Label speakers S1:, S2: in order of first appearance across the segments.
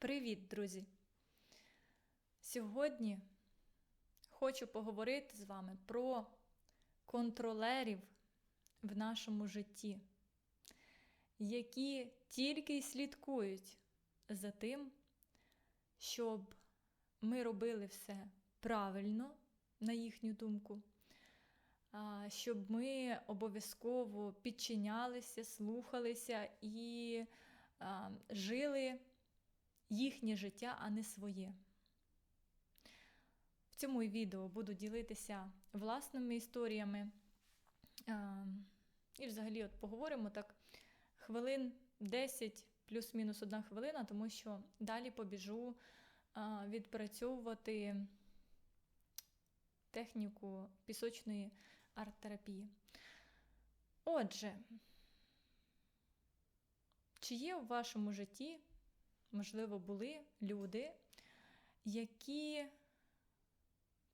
S1: Привіт, друзі! Сьогодні хочу поговорити з вами про контролерів в нашому житті, які тільки й слідкують за тим, щоб ми робили все правильно, на їхню думку, щоб ми обов'язково підчинялися, слухалися і жили їхнє життя, а не своє. В цьому відео буду ділитися власними історіями. І взагалі от поговоримо так хвилин 10 плюс-мінус одна хвилина, тому що далі побіжу відпрацьовувати техніку пісочної арт-терапії. Отже, чи є у вашому житті, можливо, були люди, які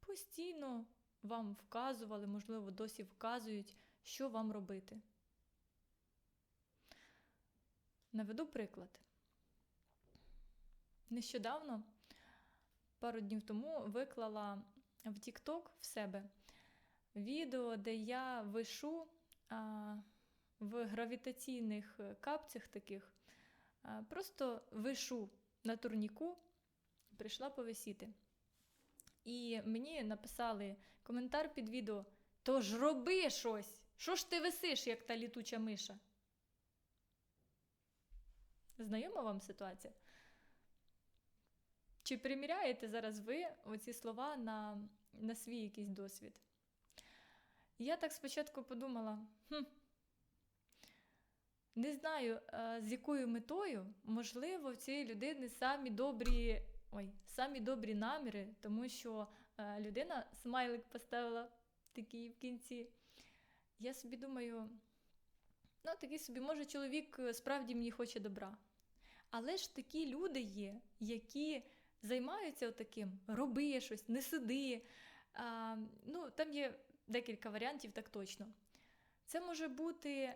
S1: постійно вам вказували, можливо, досі вказують, що вам робити? Наведу приклад. Нещодавно, пару днів тому, виклала в TikTok в себе відео, де я вишу а, в гравітаційних капцях таких, просто вишу на турніку, прийшла повисіти. І мені написали коментар під відео: Тож роби щось! Що ж ти висиш, як та літуча миша? Знайома вам ситуація? Чи приміряєте зараз ви оці слова на, на свій якийсь досвід? Я так спочатку подумала: хм, не знаю, з якою метою, можливо, в цієї людини самі добрі ой, самі добрі наміри, тому що людина смайлик поставила такий в кінці. Я собі думаю, ну, такий собі, може, чоловік справді мені хоче добра. Але ж такі люди є, які займаються таким, роби щось, не сиди. А, ну, Там є декілька варіантів, так точно. Це може бути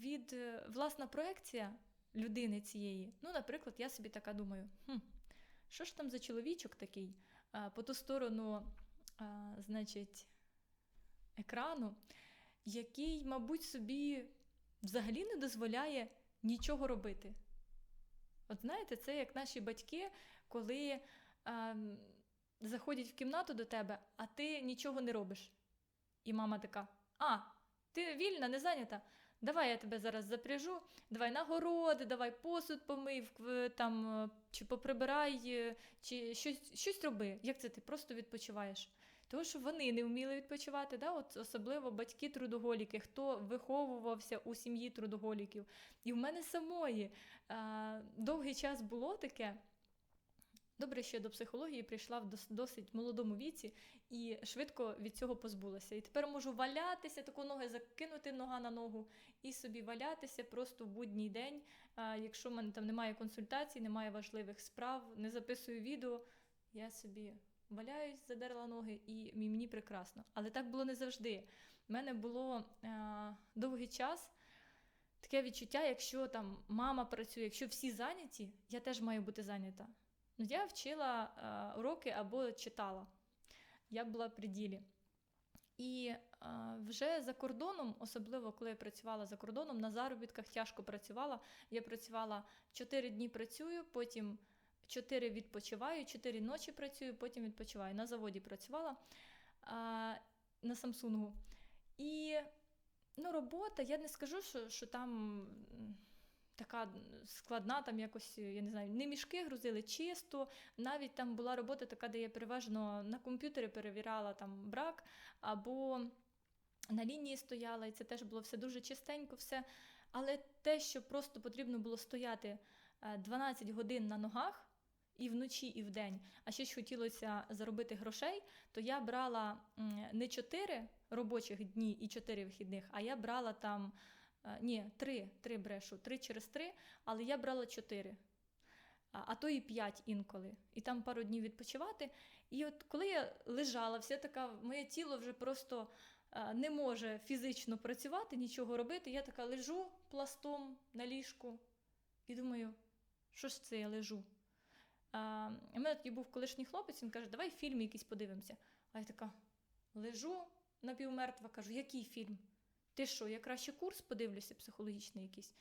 S1: від власна проекція людини цієї. Ну, наприклад, я собі така думаю, хм, що ж там за чоловічок такий по ту сторону, значить, екрану, який, мабуть, собі взагалі не дозволяє нічого робити. От знаєте, це як наші батьки, коли а, заходять в кімнату до тебе, а ти нічого не робиш. І мама така: А, ти вільна, не зайнята? Давай я тебе зараз запряжу, давай нагороди, давай посуд помий, там, чи поприбирай, чи щось щось роби. Як це ти просто відпочиваєш? Тому що вони не вміли відпочивати, да? От особливо батьки-трудоголіки, хто виховувався у сім'ї трудоголіків. І в мене самої а, довгий час було таке. Добре, що я до психології прийшла в досить молодому віці і швидко від цього позбулася. І тепер можу валятися, таку ноги закинути нога на ногу і собі валятися просто в будній день. Якщо в мене там немає консультацій, немає важливих справ, не записую відео, я собі валяюсь, задерла ноги, і мені прекрасно. Але так було не завжди. У мене було а, довгий час. Таке відчуття, якщо там мама працює, якщо всі зайняті, я теж маю бути зайнята. Ну, я вчила а, уроки або читала. Я була при ділі. І вже за кордоном, особливо коли я працювала за кордоном, на заробітках тяжко працювала. Я працювала 4 дні працюю, потім 4 відпочиваю, 4 ночі працюю, потім відпочиваю. На заводі працювала на Самсунгу. І ну, робота, я не скажу, що, що там така складна, там якось, я не знаю, не мішки грузили чисто. Навіть там була робота така, де я переважно на комп'ютері перевіряла там брак, або на лінії стояла, і це теж було все дуже чистенько, все. Але те, що просто потрібно було стояти 12 годин на ногах. І вночі, і вдень, а ще ж хотілося заробити грошей, то я брала не 4 робочих дні і 4 вихідних, а я брала там ні, 3, 3 брешу, 3 через 3, але я брала 4, а, то і 5 інколи. І там пару днів відпочивати. І от коли я лежала, вся така, моє тіло вже просто не може фізично працювати, нічого робити. Я така лежу пластом на ліжку і думаю, що ж це я лежу? А, у мене тоді був колишній хлопець, він каже, давай фільм якийсь подивимося. А я така лежу напівмертва, кажу, який фільм? Ти що, я краще курс подивлюся, психологічний якийсь.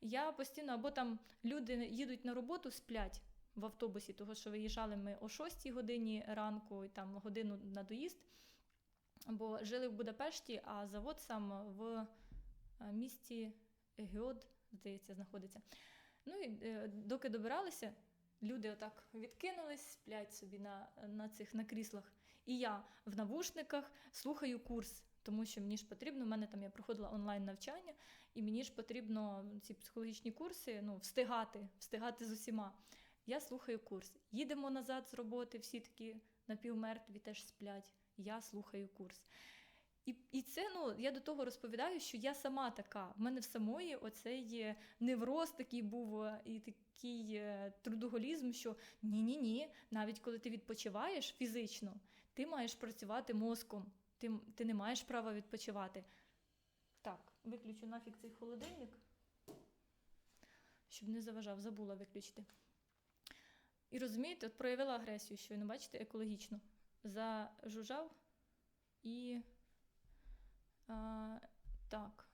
S1: Я постійно, або там люди їдуть на роботу, сплять в автобусі, того що виїжджали ми о 6 годині ранку, і там годину на доїзд. Бо жили в Будапешті, а завод сам в е, місті Гьод, здається, знаходиться. Ну і е, доки добиралися, люди отак відкинулись, сплять собі на, на цих на кріслах. І я в навушниках слухаю курс, тому що мені ж потрібно, в мене там я проходила онлайн навчання, і мені ж потрібно ці психологічні курси ну, встигати, встигати з усіма. Я слухаю курс. Їдемо назад з роботи, всі такі напівмертві теж сплять. Я слухаю курс. І і це ну, я до того розповідаю, що я сама така. В мене в самої оцей невроз такий був е, і такий е, трудоголізм, що ні-ні ні, навіть коли ти відпочиваєш фізично, ти маєш працювати мозком, ти, ти не маєш права відпочивати. Так, виключу нафіг цей холодильник, щоб не заважав, забула виключити. І розумієте, от проявила агресію, щойно, бачите, екологічно. Зажужжав і. А, так.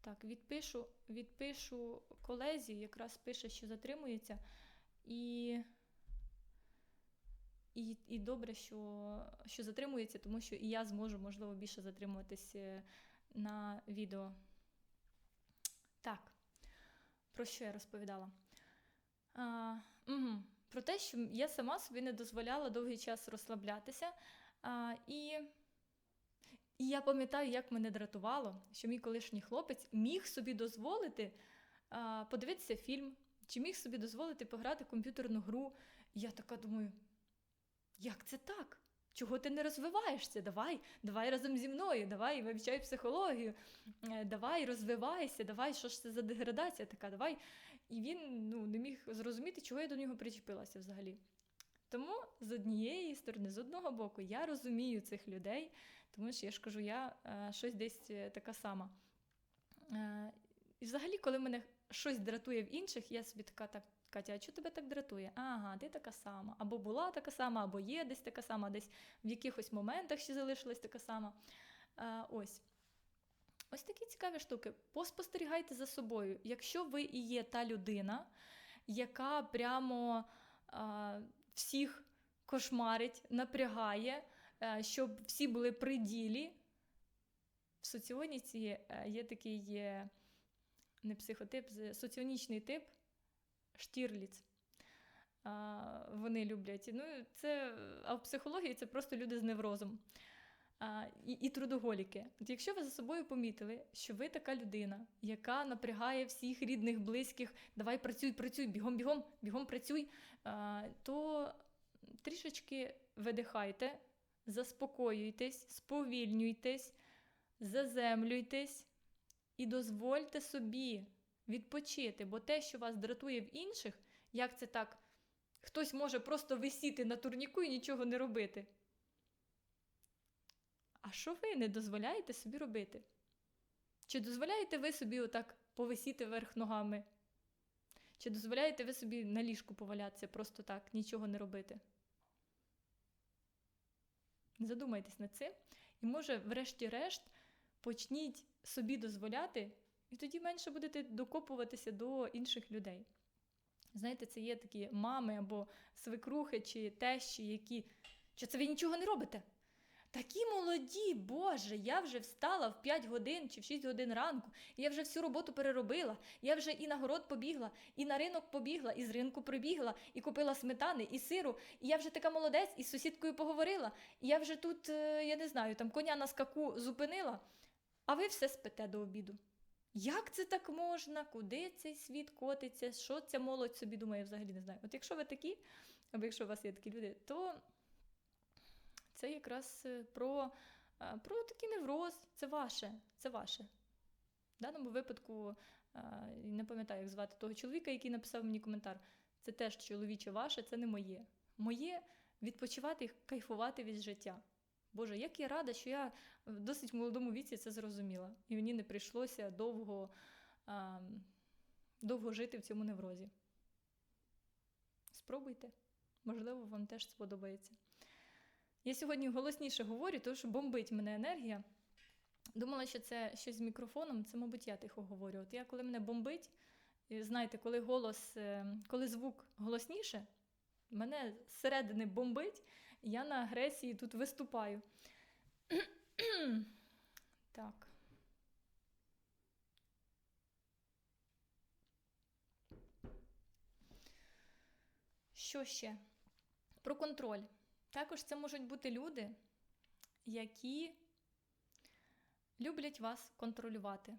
S1: Так, відпишу, відпишу колезі, якраз пише, що затримується. І і, і добре, що, що затримується, тому що і я зможу, можливо, більше затримуватися на відео. Так, про що я розповідала? А, угу. Про те, що я сама собі не дозволяла довгий час розслаблятися. А, і, і я пам'ятаю, як мене дратувало, що мій колишній хлопець міг собі дозволити а, подивитися фільм, чи міг собі дозволити пограти в комп'ютерну гру. Я така думаю, як це так? Чого ти не розвиваєшся? Давай, давай разом зі мною, давай вивчай психологію, е, давай розвивайся, давай, що ж це за деградація така, давай. І він ну, не міг зрозуміти, чого я до нього причепилася взагалі. Тому з однієї сторони, з одного боку, я розумію цих людей, тому що я ж кажу, я е, щось десь е, така сама. Е, і взагалі, коли мене щось дратує в інших, я собі така так. Катя, а що тебе так дратує? Ага, ти така сама. Або була така сама, або є десь така сама, десь в якихось моментах ще залишилась така сама. А, Ось. Ось такі цікаві штуки. Поспостерігайте за собою. Якщо ви і є та людина, яка прямо а, всіх кошмарить, напрягає, а, щоб всі були при ділі, в соціоніці є такий не психотип, соціонічний тип. Штірліц. Вони люблять. Ну, це, А в психології це просто люди з неврозом а, і і трудоголіки. От Якщо ви за собою помітили, що ви така людина, яка напрягає всіх рідних, близьких, давай працюй, працюй, бігом, бігом, бігом працюй, а, то трішечки видихайте, заспокоюйтесь, сповільнюйтесь, заземлюйтесь і дозвольте собі відпочити, бо те, що вас дратує в інших, як це так? Хтось може просто висіти на турніку і нічого не робити. А що ви не дозволяєте собі робити? Чи дозволяєте ви собі отак повисіти вверх ногами? Чи дозволяєте ви собі на ліжку повалятися просто так, нічого не робити? Задумайтесь над цим. І може, врешті-решт, почніть собі дозволяти і тоді менше будете докопуватися до інших людей. Знаєте, це є такі мами або свекрухи чи тещі, які. Що це ви нічого не робите? Такі молоді, Боже, я вже встала в 5 годин чи в 6 годин ранку, я вже всю роботу переробила, я вже і на город побігла, і на ринок побігла, і з ринку прибігла, і купила сметани, і сиру, і я вже така молодець, і з сусідкою поговорила, і я вже тут, е, я не знаю, там коня на скаку зупинила, а ви все спите до обіду. Як це так можна? Куди цей світ котиться? Що ця молодь собі думає, взагалі не знаю. От якщо ви такі, або якщо у вас є такі люди, то це якраз е, про е, про такий невроз, це ваше. це ваше. В даному випадку, е, не пам'ятаю, як звати того чоловіка, який написав мені коментар. Це теж чоловіче ваше, це не моє. Моє відпочивати і кайфувати від життя. Боже, як я рада, що я в досить молодому віці це зрозуміла. І мені не прийшлося довго а, довго жити в цьому неврозі. Спробуйте, можливо, вам теж сподобається. Я сьогодні голосніше говорю, тому що бомбить мене енергія. Думала, що це щось з мікрофоном, це, мабуть, я тихо говорю. От я, коли мене бомбить, і знаєте, коли голос, е, коли звук голосніше, мене зсередини бомбить, я на агресії тут виступаю. так. Що ще? Про контроль. Також це можуть бути люди, які люблять вас контролювати.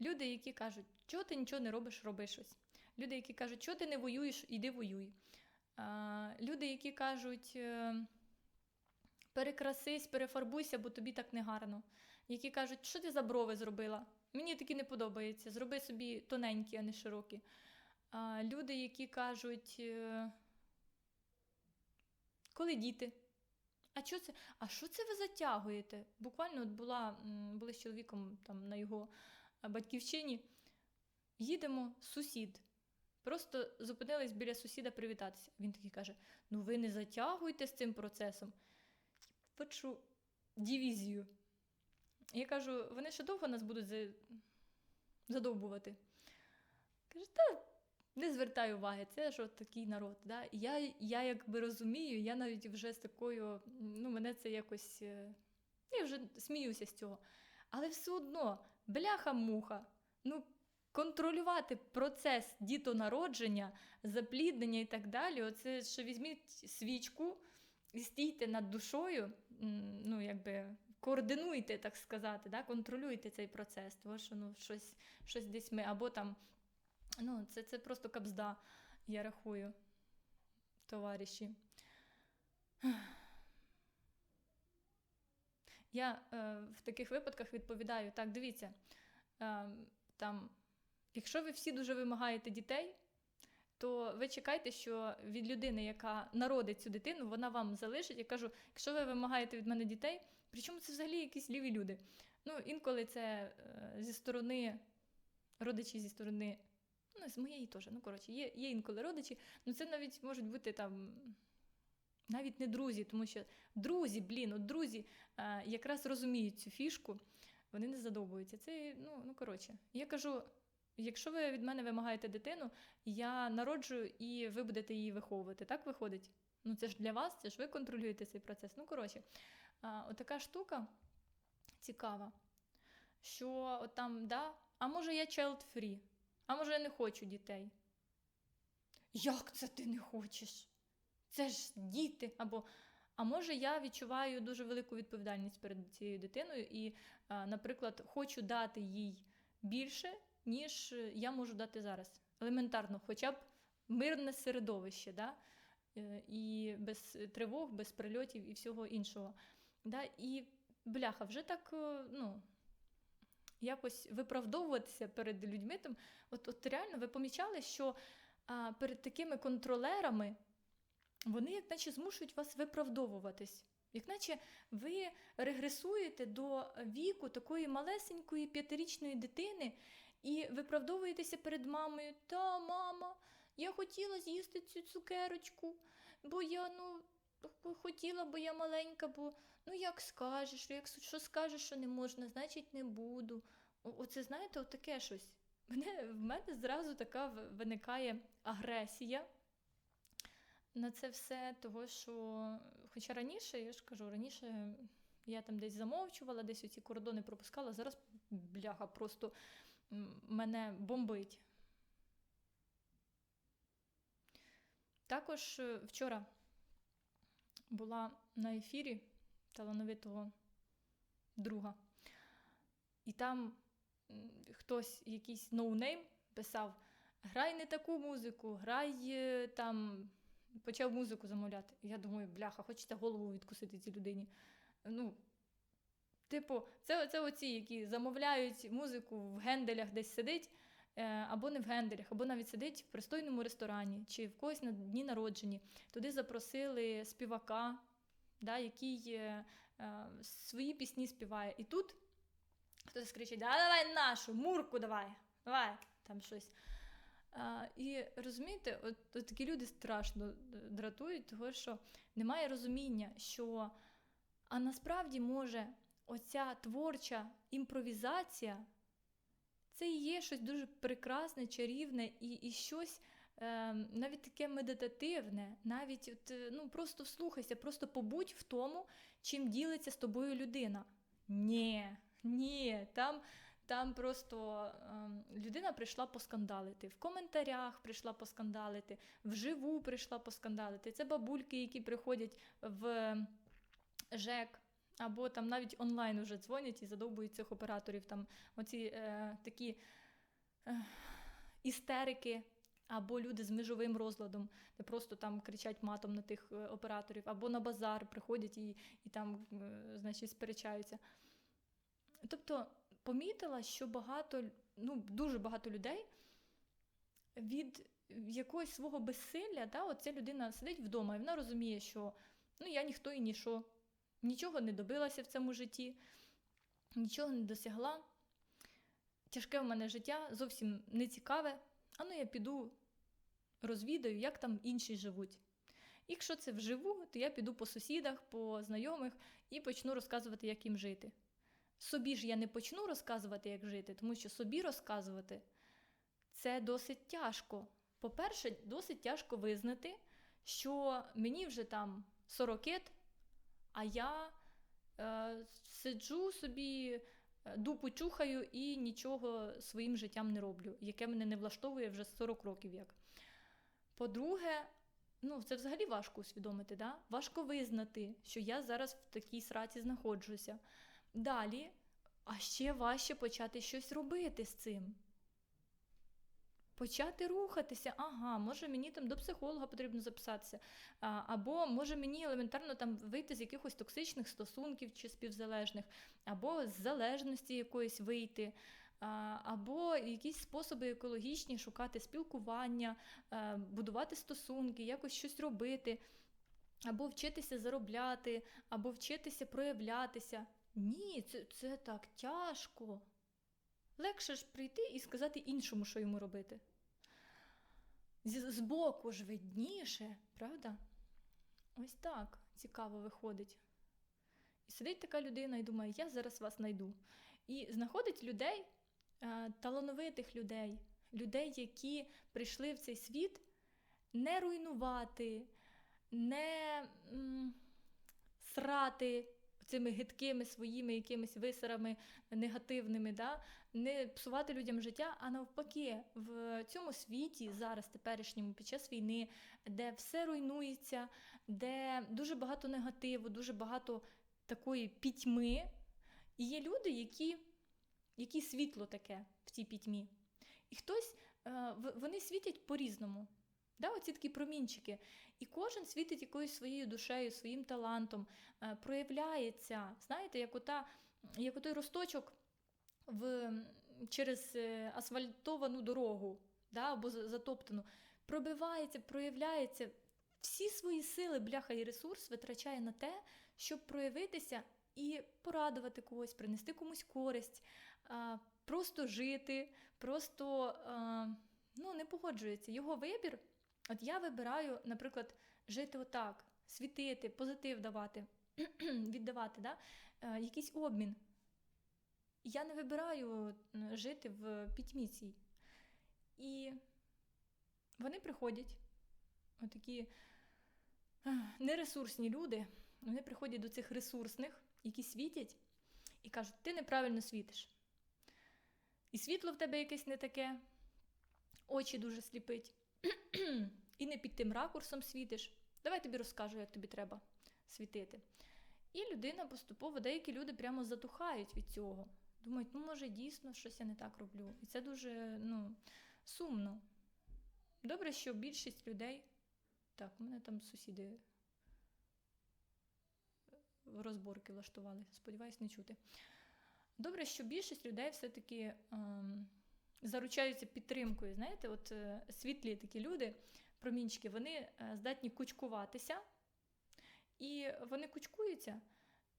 S1: Люди, які кажуть, чого ти нічого не робиш, роби щось. Люди, які кажуть, чого ти не воюєш, іди воюй. Люди, які кажуть, е, перекрасись, перефарбуйся, бо тобі так не гарно. Які кажуть, що ти за брови зробила? Мені такі не подобається. Зроби собі тоненькі, а не широкі. Люди, які кажуть, е, коли діти? А що це? А що це ви затягуєте? Буквально от була, були з чоловіком там на його е, батьківщині. Їдемо, сусід. Просто зупинились біля сусіда привітатися. Він такий каже: Ну ви не затягуйте з цим процесом. Бачу дивізію. Я кажу, вони ще довго нас будуть за... задовбувати. Каже, та не звертай уваги, це ж такий народ. Да? Я, я якби розумію, я навіть вже з такою, ну, мене це якось. е, Я вже сміюся з цього. Але все одно, бляха-муха, ну, контролювати процес дітонародження, запліднення і так далі. Оце що візьміть свічку і стійте над душою, ну, якби. Координуйте, так сказати, да? контролюйте цей процес, тому що ну, щось, щось десь ми, або там Ну, це, це просто кабзда, я рахую, товариші. Я е, в таких випадках відповідаю: так, дивіться, е, там, якщо ви всі дуже вимагаєте дітей, то ви чекайте, що від людини, яка народить цю дитину, вона вам залишить. Я кажу, якщо ви вимагаєте від мене дітей, причому це взагалі якісь ліві люди. Ну, інколи це е, зі сторони родичі зі сторони Ну, з моєї теж. Ну, коротше, є, є інколи родичі, ну це навіть можуть бути там. Навіть не друзі, тому що друзі, блін, от друзі а, якраз розуміють цю фішку, вони не задовбуються. Це, ну, ну коротше, я кажу: якщо ви від мене вимагаєте дитину, я народжую і ви будете її виховувати. Так виходить? Ну, це ж для вас, це ж ви контролюєте цей процес. Ну, коротше, отака штука цікава, що от там, да, а може я child free? А може, я не хочу дітей? Як це ти не хочеш? Це ж діти. Або, а може, я відчуваю дуже велику відповідальність перед цією дитиною і, наприклад, хочу дати їй більше, ніж я можу дати зараз. Елементарно, хоча б мирне середовище, да? Е, і без тривог, без прильотів і всього іншого. Да? І бляха, вже так, е, ну якось виправдовуватися перед людьми. Там, от, от реально ви помічали, що а, перед такими контролерами вони, як наче, змушують вас виправдовуватись. Як наче ви регресуєте до віку такої малесенької п'ятирічної дитини і виправдовуєтеся перед мамою. Та, мама, я хотіла з'їсти цю цукерочку, бо я ну, хотіла, бо я маленька, бо ну як скажеш, якщо скажеш, що не можна, значить не буду. Оце, знаєте, от таке щось. Мене, В мене зразу така виникає агресія на це все, того що, хоча раніше, я ж кажу, раніше я там десь замовчувала, десь оці кордони пропускала, зараз бляха просто мене бомбить. Також е, вчора була на ефірі талановитого друга, і там хтось, якийсь ноунейм писав: грай не таку музику, грай е, там, почав музику замовляти. Я думаю, бляха, хочете голову відкусити цій людині. Ну, Типу, це це оці, які замовляють музику в генделях десь сидить, е, або не в генделях, або навіть сидить в пристойному ресторані чи в когось на дні народжені. Туди запросили співака, да, який е, е, свої пісні співає. І тут Хтось кричить, а давай нашу, мурку давай. давай, там щось. А, і розумієте, от, от такі люди страшно е, дратують, того що немає розуміння, що а насправді може оця творча імпровізація це і є щось дуже прекрасне, чарівне і, і щось е, навіть таке медитативне, навіть от, е, ну, просто вслухайся, просто побудь в тому, чим ділиться з тобою людина. Ні, ні, там. Там просто ем, людина прийшла поскандалити, в коментарях прийшла поскандалити, вживу прийшла поскандалити. Це бабульки, які приходять в ЖЕК, або там навіть онлайн вже дзвонять і задовбують цих операторів. Там оці е, такі е, істерики, або люди з межовим розладом, де просто там кричать матом на тих е, операторів, або на базар приходять і, і там, е, значить, сперечаються. Тобто помітила, що багато, ну, дуже багато людей від якогось свого безсилля, да, от ця людина сидить вдома і вона розуміє, що ну, я ніхто і ніщо, нічого не добилася в цьому житті, нічого не досягла. Тяжке в мене життя зовсім не цікаве. А ну я піду розвідаю, як там інші живуть. Якщо це вживу, то я піду по сусідах, по знайомих і почну розказувати, як їм жити. Собі ж я не почну розказувати, як жити, тому що собі розказувати це досить тяжко. По-перше, досить тяжко визнати, що мені вже там 40, а я е, сиджу собі, е, дупу чухаю і нічого своїм життям не роблю, яке мене не влаштовує вже 40 років як. По-друге, ну це взагалі важко усвідомити, да? важко визнати, що я зараз в такій сраці знаходжуся. Далі, а ще важче почати щось робити з цим. Почати рухатися, ага, може мені там до психолога потрібно записатися, або може мені елементарно там вийти з якихось токсичних стосунків чи співзалежних, або з залежності якоїсь вийти, або якісь способи екологічні шукати спілкування, будувати стосунки, якось щось робити, або вчитися заробляти, або вчитися проявлятися. Ні, це, це так тяжко. Легше ж прийти і сказати іншому, що йому робити. Збоку ж видніше, правда? Ось так цікаво виходить. І сидить така людина і думає, я зараз вас знайду. І знаходить людей, е, талановитих людей, людей, які прийшли в цей світ не руйнувати, не м, срати цими гидкими своїми якимись висерами негативними, да? не псувати людям життя, а навпаки, в цьому світі, зараз, теперішньому, під час війни, де все руйнується, де дуже багато негативу, дуже багато такої пітьми, і є люди, які, які світло таке в цій пітьмі. І хтось, е, вони світять по-різному. Да, оці такі промінчики. І кожен світить якоюсь своєю душею, своїм талантом, е, проявляється. Знаєте, як, ота, як отой росточок в, через е, асфальтовану дорогу да, або затоптану, пробивається, проявляється. Всі свої сили, бляха і ресурс витрачає на те, щоб проявитися і порадувати когось, принести комусь користь, просто жити, просто ну, не погоджується. Його вибір. От я вибираю, наприклад, жити отак, світити, позитив давати, віддавати, да? е, якийсь обмін. Я не вибираю жити в пітьмі цій. І вони приходять, отакі нересурсні люди, вони приходять до цих ресурсних, які світять, і кажуть, ти неправильно світиш. І світло в тебе якесь не таке, очі дуже сліпить, і не під тим ракурсом світиш. Давай тобі розкажу, як тобі треба світити. І людина поступово, деякі люди прямо затухають від цього. Думають, ну може дійсно щось я не так роблю. І це дуже ну, сумно. Добре, що більшість людей. Так, у мене там сусіди розборки влаштували. Сподіваюсь, не чути. Добре, що більшість людей все-таки ем, заручаються підтримкою. Знаєте, от е, світлі такі люди, промінчики, вони е, здатні кучкуватися, і вони кучкуються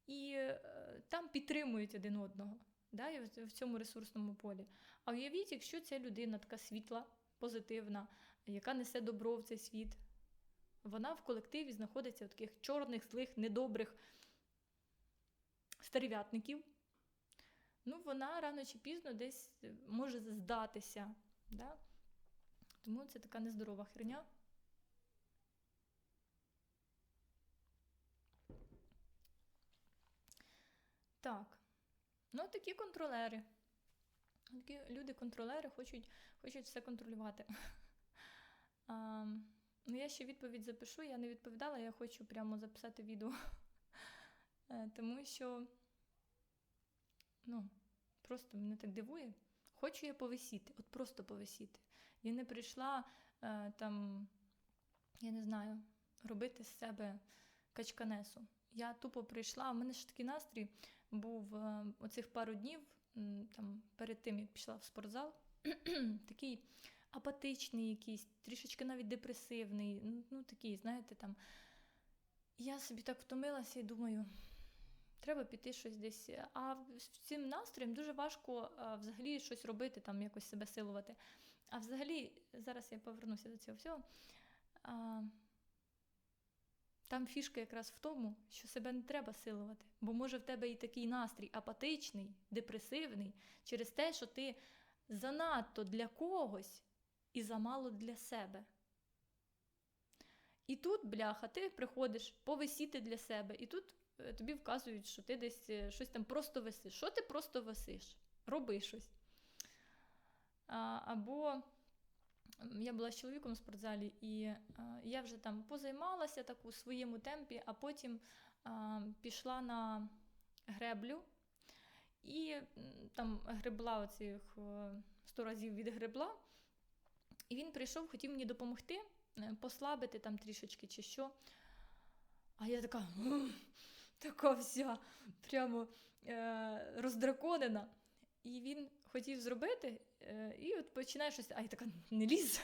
S1: і е, там підтримують один одного. да, в- цьому ресурсному полі. А уявіть, якщо ця людина така світла, позитивна, яка несе добро в цей світ, вона в колективі знаходиться в таких чорних, злих, недобрих старівятників. Ну, вона рано чи пізно десь е, може здатися. Да? Тому це така нездорова херня. Так. Ну, такі контролери. Такі люди-контролери хочуть, хочуть все контролювати. А, ну, я ще відповідь запишу, я не відповідала, я хочу прямо записати відео. Е, Тому що, ну, просто мене так дивує. Хочу я повисіти, от просто повисіти. Я не прийшла е, там, я не знаю, робити з себе качканесу. Я тупо прийшла, у мене ж такий настрій був е, оцих пару днів, там, перед тим, як пішла в спортзал, такий апатичний якийсь, трішечки навіть депресивний, ну, такий, знаєте, там. Я собі так втомилася і думаю, треба піти щось десь. А з цим настроєм дуже важко а, взагалі щось робити, там якось себе силувати. А взагалі, зараз я повернуся до цього всього. Там фішка якраз в тому, що себе не треба силувати. Бо може в тебе і такий настрій апатичний, депресивний, через те, що ти занадто для когось і замало для себе. І тут, бляха, ти приходиш повисіти для себе, і тут е, тобі вказують, що ти десь е, щось там просто висиш. Що ти просто висиш? Роби щось. Або я була з чоловіком в спортзалі, і а, я вже там позаймалася так у своєму темпі, а потім пішла на греблю і там гребла оцих е, 100 разів відгребла. І він прийшов, хотів мені допомогти, е, послабити там трішечки чи що. А я така, така вся, прямо е, роздраконена. І він хотів зробити, е, і от починає щось. А я така, не лізь,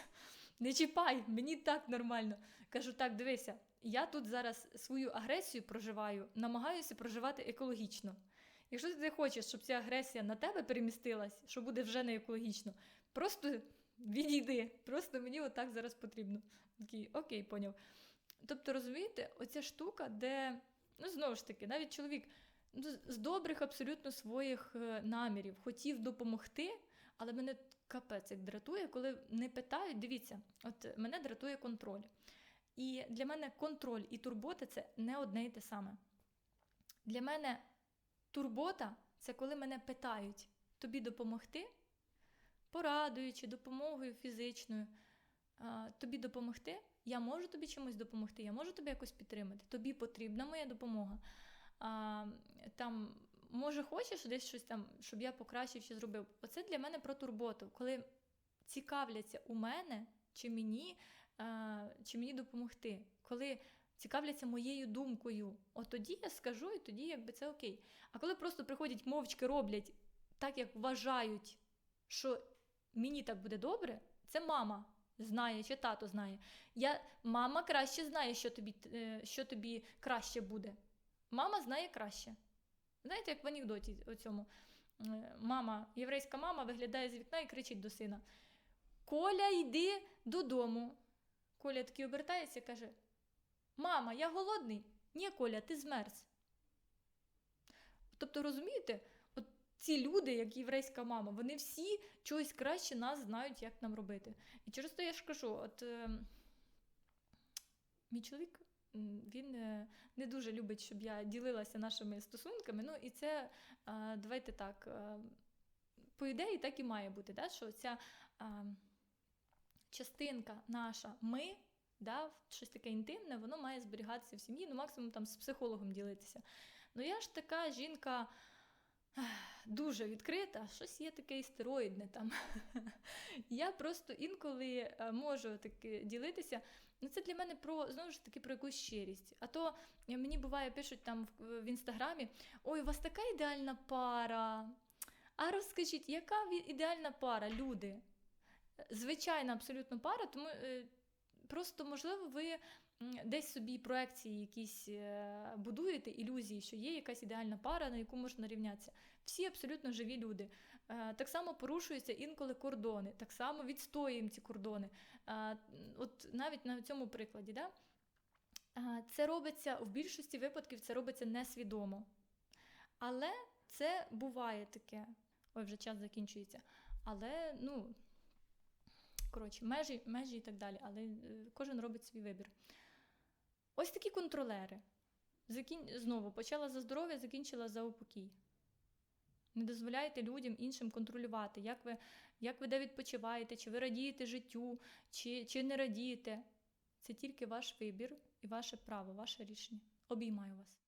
S1: не чіпай, мені так нормально. Кажу, так, дивися, я тут зараз свою агресію проживаю, намагаюся проживати екологічно. Якщо ти хочеш, щоб ця агресія на тебе перемістилась, що буде вже не екологічно, просто відійди. Просто мені отак зараз потрібно. Такий, окей, поняв. Тобто, розумієте, оця штука, де, ну знову ж таки, навіть чоловік ну, з- добрих абсолютно своїх е, намірів хотів допомогти, але мене капець як дратує, коли не питають. Дивіться, от мене дратує контроль. І для мене контроль і турбота це не одне і те саме. Для мене турбота це коли мене питають тобі допомогти, порадою чи допомогою фізичною. Тобі допомогти, я можу тобі чимось допомогти, я можу тебе якось підтримати. Тобі потрібна моя допомога. А, там, може, хочеш десь щось там, щоб я покращив чи зробив. Оце для мене про турботу, коли цікавляться у мене чи мені, а, чи мені допомогти. Коли цікавляться моєю думкою, от тоді я скажу, і тоді якби це окей. А коли просто приходять мовчки, роблять так, як вважають, що мені так буде добре, це мама знає, чи тато знає. Я, мама краще знає, що тобі, е, що тобі краще буде. Мама знає краще. Знаєте, як в анекдоті оцьому. Е, Мама, єврейська мама виглядає з вікна і кричить до сина: Коля, йди додому. Коля такий обертається і каже: Мама, я голодний. Ні, Коля, ти змерз. Тобто, розумієте, ці люди, як єврейська мама, вони всі чогось краще нас знають, як нам робити. І через те я ж кажу, от е, мій чоловік. Він е, не дуже любить, щоб я ділилася нашими стосунками. Ну і це е, давайте так. е, По ідеї, так і має бути, да? що ця частинка наша, ми, да, щось таке інтимне, воно має зберігатися в сім'ї, ну максимум там з психологом ділитися. Ну я ж така жінка дуже відкрита, щось є таке істероїдне там. Я просто інколи е, можу таки ділитися. Ну, це для мене про знову ж таки про якусь щирість. А то е, мені буває, пишуть там в, інстаграмі: ой, у вас така ідеальна пара. А розкажіть, яка ідеальна пара, люди? Звичайна абсолютно пара, тому е, просто можливо ви десь собі проекції якісь е, будуєте, ілюзії, що є якась ідеальна пара, на яку можна рівнятися. Всі абсолютно живі люди. Е, Так само порушуються інколи кордони, так само відстоюємо ці кордони. Е, От навіть на цьому прикладі, да? це робиться в більшості випадків, це робиться несвідомо. Але це буває таке. Ой, вже час закінчується. Але, ну, коротше, межі, межі і так далі. Але кожен робить свій вибір. Ось такі контролери. Закін... Знову почала за здоров'я, закінчила за упокій. Не дозволяйте людям іншим контролювати, як ви, як ви де відпочиваєте, чи ви радієте життю, чи, чи не радієте. Це тільки ваш вибір і ваше право, ваше рішення. Обіймаю вас.